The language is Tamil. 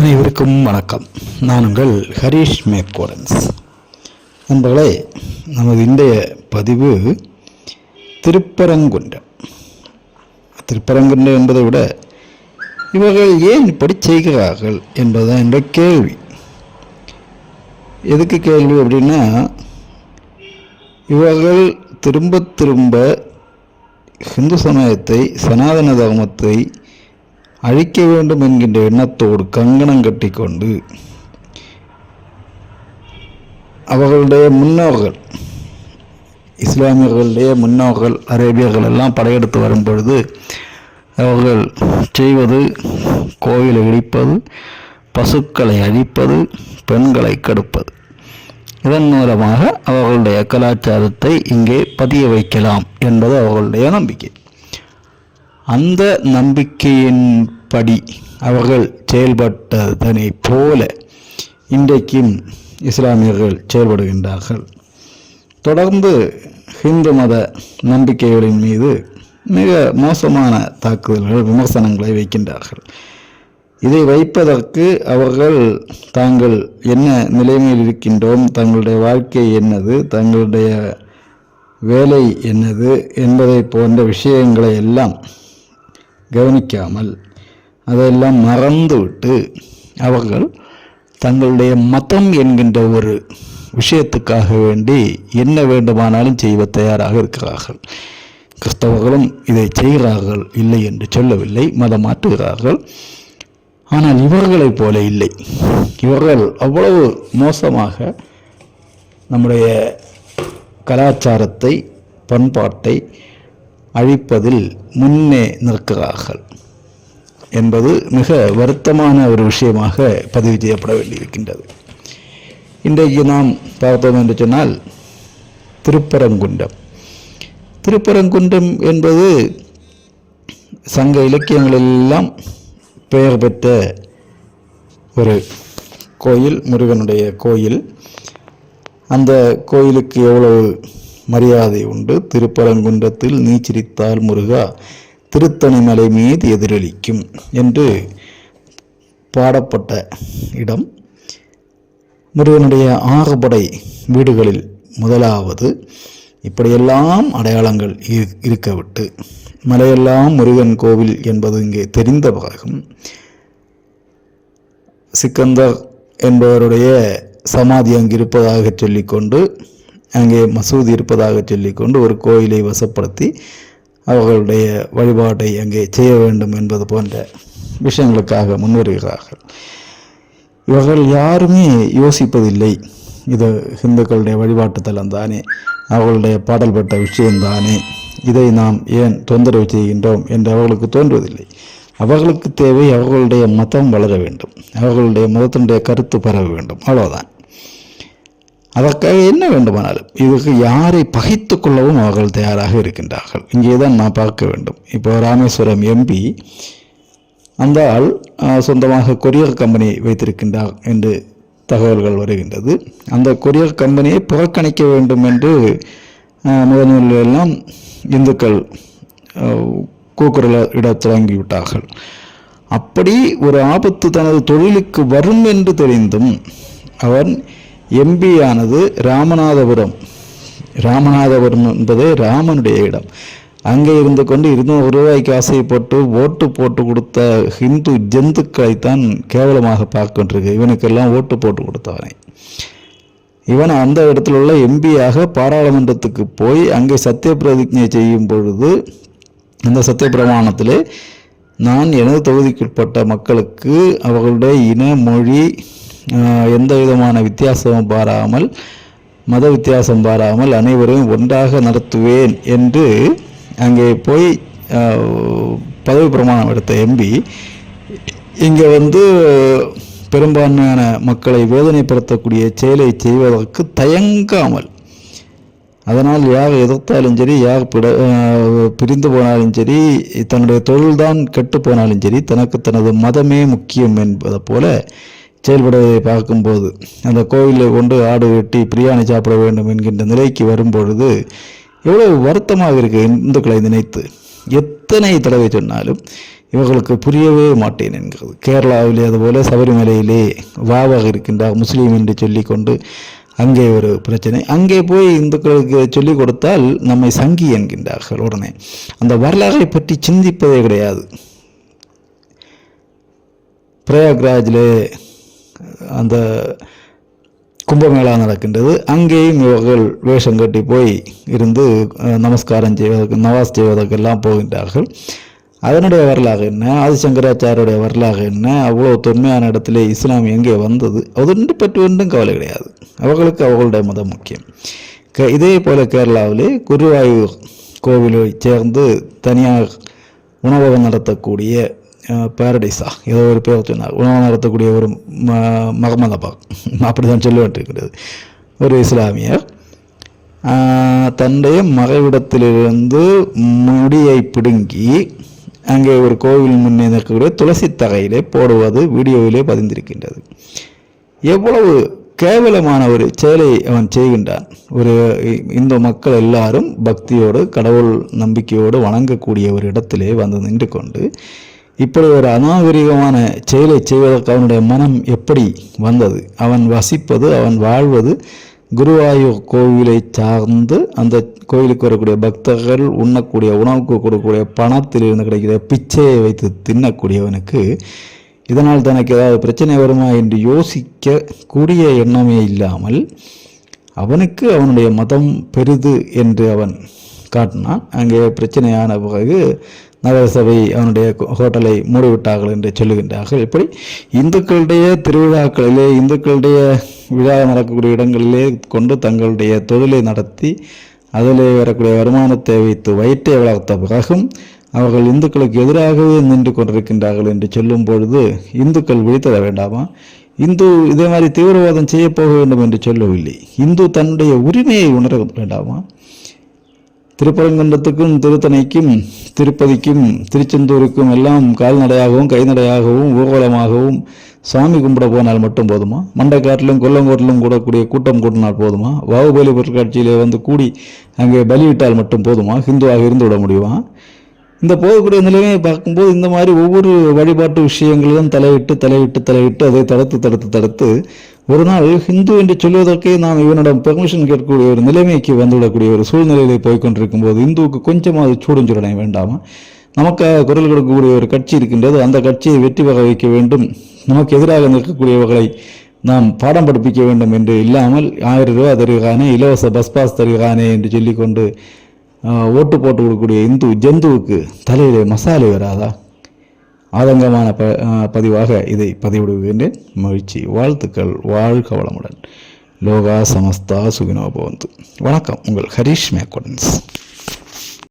அனைவருக்கும் வணக்கம். நான் உங்கள் ஹரீஷ் மேக்கோடன்ஸ் நண்பர்களே நமது இன்றைய பதிவு திருப்பரங்குன்றம். திருப்பரங்குன்றம் என்பதை விட இவர்கள் ஏன் இப்படி செய்கிறார்கள் என்பதுதான் என்ற கேள்வி. எதுக்கு கேள்வி அப்படின்னா இவர்கள் திரும்ப திரும்ப ஹிந்து சமயத்தை சனாதன தர்மத்தை அழிக்க வேண்டும் என்கின்ற எண்ணத்தோடு கங்கணம் கட்டிக்கொண்டு அவர்களுடைய முன்னோர்கள் இஸ்லாமியர்களுடைய முன்னோர்கள் அரேபியர்கள் எல்லாம் படையெடுத்து வரும் பொழுது அவர்கள் செய்வது கோவிலை இடிப்பது பசுக்களை அழிப்பது பெண்களை கடுப்பது. இதன் மூலமாக அவர்களுடைய கலாச்சாரத்தை இங்கே பதிய வைக்கலாம் என்பது அவர்களுடைய நம்பிக்கை. அந்த நம்பிக்கையின்படி அவர்கள் செயல்பட்டதனை போல இன்றைக்கும் இஸ்லாமியர்கள் செயல்படுகின்றார்கள். தொடர்ந்து ஹிந்து மத நம்பிக்கைகளின் மீது மிக மோசமான தாக்குதல்கள் விமர்சனங்களை வைக்கின்றார்கள். இதை வைப்பதற்கு அவர்கள் தாங்கள் என்ன நிலைமையில் இருக்கின்றோம் தங்களுடைய வாழ்க்கை என்னது தங்களுடைய வேலை என்னது என்பதை போன்ற விஷயங்களை எல்லாம் கவனிக்காமல் அதையெல்லாம் மறந்துவிட்டு அவர்கள் தங்களுடைய மதம் என்கின்ற ஒரு விஷயத்துக்காக வேண்டி என்ன வேண்டுமானாலும் செய்வ தயாராக இருக்கிறார்கள். கிறிஸ்தவர்களும் இதை செய்கிறார்கள் இல்லை என்று சொல்லவில்லை மதம் மாற்றுகிறார்கள். ஆனால் இவர்களைப் போல இல்லை. இவர்கள் அவ்வளவு மோசமாக நம்முடைய கலாச்சாரத்தை பண்பாட்டை அழிப்பதில் முன்னே நிற்கிறார்கள் என்பது மிக வருத்தமான ஒரு விஷயமாக பதிவு செய்யப்பட வேண்டியிருக்கின்றது. இன்றைக்கு நாம் பார்த்தோம் என்று சொன்னால் திருப்பரங்குன்றம். திருப்பரங்குன்றம் என்பது சங்க இலக்கியங்களெல்லாம் பெயர் பெற்ற ஒரு கோயில் முருகனுடைய கோயில். அந்த கோயிலுக்கு எவ்வளவு மரியாதை உண்டு. திருப்பரங்குன்றத்தில் நீ சிரித்தால் முருகா திருத்தணிமலை மீது எதிரொலிக்கும் என்று பாடப்பட்ட இடம். முருகனுடைய ஆகப்படை வீடுகளில் முதலாவது இப்படியெல்லாம் அடையாளங்கள் இருக்கவிட்டு மலையெல்லாம் முருகன் கோவில் என்பது இங்கே தெரிந்த பாகம் சிக்கந்தர் என்பவருடைய சமாதி அங்கிருப்பதாக சொல்லிக்கொண்டு அங்கே மசூதி இருப்பதாக சொல்லிக்கொண்டு ஒரு கோயிலை வசப்படுத்தி அவர்களுடைய வழிபாட்டை அங்கே செய்ய வேண்டும் என்பது போன்ற விஷயங்களுக்காக முன்வருகிறார்கள். இவர்கள் யாருமே யோசிப்பதில்லை. இது இந்துக்களுடைய வழிபாட்டு தலம் தானே. அவர்களுடைய பாடல் பெற்ற விஷயம்தானே இதை நாம் ஏன் தொந்தரவு செய்கின்றோம் என்று அவர்களுக்கு தோன்றுவதில்லை. அவர்களுக்கு தேவை அவர்களுடைய மதம் வளர வேண்டும். அவர்களுடைய மதத்தினுடைய கருத்து பரவ வேண்டும். அவ்வளோதான் அதற்காக என்ன வேண்டுமானாலும் இதுக்கு யாரை பகைத்து கொள்ளவும் அவர்கள் தயாராக இருக்கின்றார்கள். இங்கே தான் நான் பார்க்க வேண்டும். இப்போ ராமேஸ்வரம் எம்பி அந்த ஆள் சொந்தமாக கொரியர் கம்பெனி வைத்திருக்கின்றார் என்று தகவல்கள் வருகின்றது. அந்த கொரியர் கம்பெனியை புறக்கணிக்க வேண்டும் என்று அஹ், எல்லாம் இந்துக்கள் கூக்குரல இட தொடங்கிவிட்டார்கள். அப்படி ஒரு ஆபத்து தனது தொழிலுக்கு வரும் என்று தெரிந்தும் அவன் எம்பியானது ராமநாதபுரம். ராமநாதபுரம் என்பதே ராமனுடைய இடம். அங்கே இருந்து கொண்டு இருநூறு ரூபாய்க்கு ஆசைப்பட்டு ஓட்டு போட்டு கொடுத்த ஹிந்து ஜந்துக்களைத்தான் கேவலமாக பார்க்கின்றிருக்கு இவனுக்கெல்லாம் ஓட்டு போட்டு கொடுத்தவனை. இவன் அந்த இடத்துல உள்ள எம்பியாக பாராளுமன்றத்துக்கு போய் அங்கே சத்திய பிரதிஜை செய்யும் பொழுது அந்த சத்திய பிரமாணத்திலே நான் எனது தொகுதிக்குட்பட்ட மக்களுக்கு அவர்களுடைய இன மொழி எந்த விதமான வித்தியாசமும் பாராமல் மத வித்தியாசம் பாராமல் அனைவரையும் ஒன்றாக நடத்துவேன் என்று அங்கே போய் பதவி பிரமாணம் எடுத்த எம்பி இங்கே வந்து பெரும்பான்மையான மக்களை வேதனைப்படுத்தக்கூடிய செயலை செய்வதற்கு தயங்காமல் அதனால் யார் எதிர்த்தாலும் சரி யார் பிட பிரிந்து போனாலும் சரி தன்னுடைய தொழில்தான் கெட்டு போனாலும் சரி தனக்கு தனது மதமே முக்கியம் என்பதை போல செயல்படுவதை பார்க்கும்போது அந்த கோவிலில் கொண்டு ஆடு வெட்டி பிரியாணி சாப்பிட வேண்டும் என்கின்ற நிலைக்கு வரும்பொழுது எவ்வளவு வருத்தமாக இருக்கு இந்துக்களை நினைத்து. எத்தனை தடவை சொன்னாலும் இவர்களுக்கு புரியவே மாட்டேன் என்கிறது. கேரளாவிலே அதுபோல சபரிமலையிலே வாவாக இருக்கின்றார் முஸ்லீம் என்று சொல்லிக்கொண்டு அங்கே ஒரு பிரச்சனை. அங்கே போய் இந்துக்களுக்கு சொல்லிக் கொடுத்தால் நம்மை சங்கி என்கின்றார்கள் உடனே. அந்த வரலாறை பற்றி சிந்திப்பதே கிடையாது. பிரயாக்ராஜிலே அந்த கும்பமேளா நடக்கின்றது. அங்கேயும் இவர்கள் வேஷம் கட்டி போய் இருந்து நமஸ்காரம் செய்வதற்கு நவாஸ் செய்வதற்கெல்லாம் போகின்றார்கள். அதனுடைய வரலாறு என்ன? ஆதிசங்கராச்சாரியுடைய வரலாறு என்ன? அவ்வளோ தொன்மையான இடத்துல இஸ்லாம் எங்கே வந்தது? அது பற்றி ஒன்றும் கவலை கிடையாது. அவர்களுக்கு அவர்களுடைய மதம் முக்கியம். க இதே போல் கேரளாவிலே குருவாயூர் கோவிலை சேர்ந்து தனியாக உணவகம் நடத்தக்கூடிய பேரடைஸா ஏதோ ஒரு பேர் சொன்னார். உணவு நடத்தக்கூடிய ஒரு ம மகமதபா. அப்படி தான் சொல்ல ஒரு இஸ்லாமியர் தன்னுடைய மறைவிடத்திலிருந்து முடியை பிடுங்கி அங்கே ஒரு கோவில் முன்னே நிற்கக்கூடிய துளசி தகையிலே போடுவது வீடியோவிலே பதிந்திருக்கின்றது. எவ்வளவு கேவலமான ஒரு செயலை அவன் செய்கின்றான். ஒரு இந்து மக்கள் எல்லாரும் பக்தியோடு கடவுள் நம்பிக்கையோடு வணங்கக்கூடிய ஒரு இடத்திலே வந்து நின்று கொண்டு இப்படி ஒரு அநாகரிகமான செயலை செய்வதற்கு அவனுடைய மனம் எப்படி வந்தது? அவன் வசிப்பது அவன் வாழ்வது குருவாயூர் கோவிலை சார்ந்து அந்த கோயிலுக்கு வரக்கூடிய பக்தர்கள் உண்ணக்கூடிய உணவுக்கு கொடுக்கக்கூடிய பணத்திலிருந்து கிடைக்கிற பிச்சையை வைத்து தின்னக்கூடியவனுக்கு இதனால் தனக்கு ஏதாவது பிரச்சனை வருமா என்று யோசிக்க கூடிய எண்ணமே இல்லாமல் அவனுக்கு அவனுடைய மதம் பெரிது என்று அவன் காட்டினான். அங்கே பிரச்சனையான பிறகு நகரசபை அவனுடைய ஹோட்டலை மூடிவிட்டார்கள் என்று சொல்லுகின்றார்கள். இப்படி இந்துக்களுடைய திருவிழாக்களிலே இந்துக்களுடைய விழா நடக்கக்கூடிய இடங்களிலே கொண்டு தங்களுடைய தொழிலை நடத்தி அதிலே வரக்கூடிய வருமானத்தை வைத்து வயிற்றை வளர்த்த பிறகும் அவர்கள் இந்துக்களுக்கு எதிராகவே நின்று கொண்டிருக்கின்றார்கள் என்று சொல்லும் பொழுது இந்துக்கள் விழித்தர வேண்டாமா? இந்து இதே மாதிரி தீவிரவாதம் செய்ய போக வேண்டும் என்று சொல்லவில்லை. இந்து தன்னுடைய உரிமையை உணர வேண்டாமா? திருப்பரங்குன்றத்துக்கும் திருத்தணைக்கும் திருப்பதிக்கும் திருச்செந்தூருக்கும் எல்லாம் கால்நடையாகவும் கைநடையாகவும் ஊர்வலமாகவும் சாமி கும்பிட போனால் மட்டும் போதுமா? மண்டைக்காட்டிலும் கொல்லங்கோட்டிலும் கூடக்கூடிய கூட்டம் கூட்டினால் போதுமா? பாகுபலி பொருட்காட்சியிலே வந்து கூடி அங்கே பலியிட்டால் மட்டும் போதுமா? ஹிந்துவாக இருந்து விட முடியுமா? இந்த போகக்கூடிய நிலையை பார்க்கும்போது இந்த மாதிரி ஒவ்வொரு வழிபாட்டு விஷயங்களிலும் தலையிட்டு தலையிட்டு தலையிட்டு அதை தடுத்து தடுத்து தடுத்து ஒரு நாள் ஹிந்து என்று சொல்வதற்கே நாம் இவனிடம் பெர்மிஷன் கேட்கக்கூடிய ஒரு நிலைமைக்கு வந்துவிடக்கூடிய ஒரு சூழ்நிலையிலே போய்கொண்டிருக்கும் போது இந்துவுக்கு கொஞ்சமாவது சூடுஞ்சுடனை வேண்டாமா? நமக்காக குரல் கொடுக்கக்கூடிய ஒரு கட்சி இருக்கின்றது. அந்த கட்சியை வெற்றி பெற வைக்க வேண்டும். நமக்கு எதிராக நிற்கக்கூடியவர்களை நாம் பாடம் படிப்பிக்க வேண்டும் என்று இல்லாமல் ஆயிரம் ரூபா தருகிறானே இலவச பஸ் பாஸ் தருகிறானே என்று சொல்லிக்கொண்டு ஓட்டு போட்டு கொடுக்கக்கூடிய இந்து ஜந்துவுக்கு தலையிலே மசாலை வராதா? ஆதங்கமான ப பதிவாக இதை பதிவிடுகின்றேன். மகிழ்ச்சி வாழ்த்துக்கள் வாழ்க வளமுடன். லோகா சமஸ்தா சுகினோ பவந்து. வணக்கம் உங்கள் ஹரீஷ் மேக்கோடன்ஸ்.